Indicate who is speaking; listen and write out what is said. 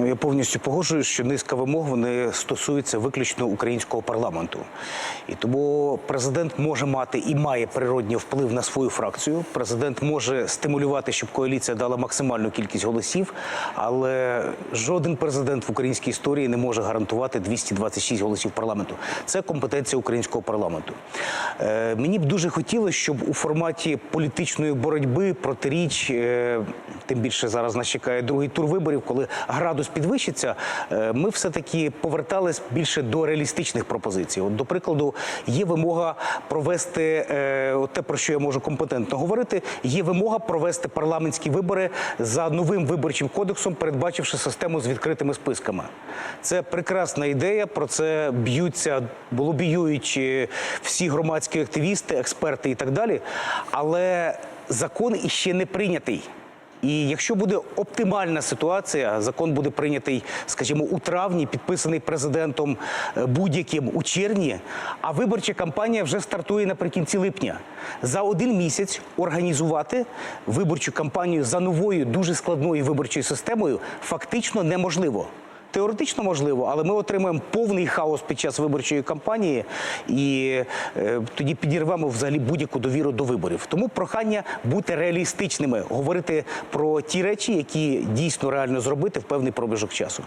Speaker 1: Ну я повністю погоджуюсь, що низка вимог вони стосуються виключно українського парламенту, і тому президент може мати і має природній вплив на свою фракцію. Президент може стимулювати, щоб коаліція дала максимальну кількість голосів, але жоден президент в українській історії не може гарантувати 226 голосів парламенту. Це компетенція українського парламенту. Е, мені б дуже хотілося, щоб у форматі політичної боротьби протиріч, е, тим більше зараз нас чекає другий тур виборів, коли градус підвищиться, е, ми все-таки повертались більше до реалістичних пропозицій. От, до прикладу, є вимога провести е, те, про що я можу компетентно говорити. Є вимога провести парламентські вибори за новим виборчим кодексом, передбачивши систему з відкритими списками. Це прекрасна ідея. Про це б'ються, лобіюють е, всі громадські активісти, експерти і так далі. Але закон іще не прийнятий. І якщо буде оптимальна ситуація, закон буде прийнятий, скажімо, у травні, підписаний президентом е, будь-яким у червні, а виборча кампанія вже стартує наприкінці липня. За один місяць організувати виборчу кампанію за новою дуже складною виборчою системою фактично неможливо. Теоретично можливо, але ми отримаємо повний хаос під час виборчої кампанії і е, тоді підірвемо взагалі будь-яку довіру до виборів. Тому прохання бути реалістичними, говорити про ті речі, які дійсно реально зробити в певний проміжок часу.